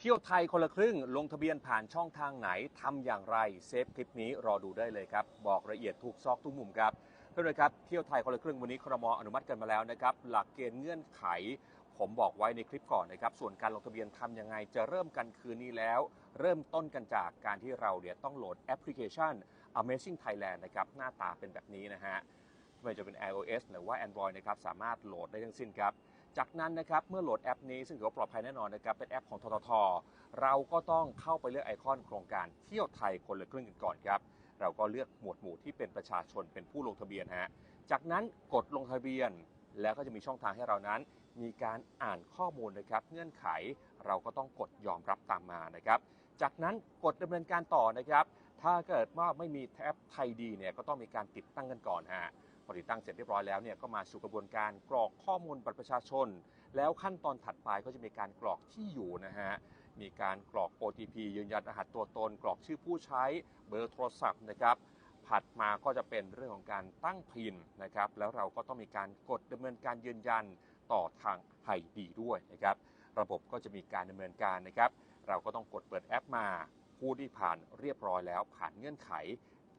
เที่ยวไทยคนละครึ่งลงทะเบียนผ่านช่องทางไหนทำอย่างไรเซฟคลิปนี้รอดูได้เลยครับ บอกละเอียดทุกซอกทุกมุมครับเพื่อนๆครับเที่ยวไทยคนละครึ่งวันนี้ครมอนุมัติกันมาแล้วนะครับ หลักเกณฑ์เงื่อนไข ผมบอกไว้ในคลิปก่อนนะครับ ส่วนการลงทะเบียนทำยังไงจะเริ่มกันคืนนี้แล้ว เริ่มต้นกันจากการที่เราเนี่ยต้องโหลดแอปพลิเคชัน Amazing Thailand นะครับหน้าตาเป็นแบบนี้นะฮะไม่ว่าจะเป็น iOS หรือว่า Android นะครับสามารถโหลดได้ทั้งสิ้นครับ จากนั้นนะครับเมื่อโหลดแอปนี้ซึ่งถือว่าปลอดภัยแน่นอนนะครับเป็นแอปของททท เราก็ต้องเข้าไปเลือกไอคอนโครงการเที่ยวไทยคนละครึ่งกันก่อนครับเราก็เลือกหมวดหมู่ที่เป็นประชาชนเป็นผู้ลงทะเบียนฮะจากนั้นกดลงทะเบียน แล้วก็จะมีช่องทางให้เรานั้น มีการอ่านข้อมูลนะครับเงื่อนไขเราก็ต้องกดยอมรับตามมานะครับจากนั้นกดดำเนินการต่อนะครับถ้าเกิดว่าไม่มีแอปไทยดีเนี่ยก็ต้องมีการติดตั้งกันก่อนฮะ พอติดตั้งเสร็จเรียบร้อยแล้วเนี่ยก็มาสู่กระบวนการกรอกข้อมูลบัตรประชาชน แล้วขั้นตอนถัดไปก็จะมีการกรอกที่อยู่นะฮะมีการกรอก OTP ยืนยันรหัสตัวตน กรอกชื่อผู้ใช้เบอร์โทรศัพท์นะครับถัดมาก็จะเป็นเรื่องของการตั้งพินนะครับ แล้วเราก็ต้องมีการกดดำเนินการยืนยันต่อทางไทยดีด้วยนะครับ ระบบก็จะมีการดำเนินการนะครับ เราก็ต้องกดเปิดแอปมา ผู้ที่ผ่านเรียบร้อยแล้วผ่านเงื่อนไข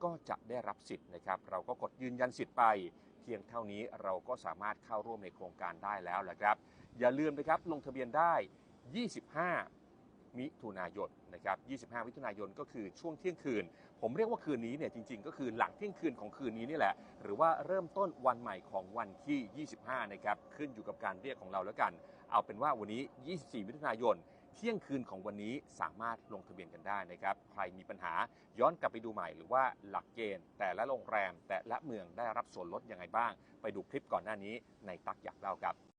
ก็จะได้รับสิทธิ์นะครับ เราก็กดยืนยันสิทธิ์ไป เพียงเท่านี้เราก็สามารถเข้าร่วมในโครงการได้แล้วแหละครับ อย่าลืมนะครับลงทะเบียนได้ 25 มิถุนายนนะครับ 25 มิถุนายนก็คือช่วงเที่ยงคืน ผมเรียกว่าคืนนี้เนี่ยจริง ๆ ก็คือหลังเที่ยงคืนของคืนนี้นี่แหละ หรือว่าเริ่มต้นวันใหม่ของวันที่ 25 นะครับ ขึ้นอยู่กับการเรียกของเราแล้วกัน เอาเป็นว่าวันนี้ 24 มิถุนายน ที่ยงคืนของวันนี้สามารถลงทะเบียนกันได้นะครับ ใครมีปัญหาย้อนกลับไปดูใหม่หรือว่าหลักเกณฑ์ แต่ละโรงแรมแต่ละเมืองได้รับส่วนลดยังไงบ้าง ไปดูคลิปก่อนหน้านี้ในตักอยากเล่าครับ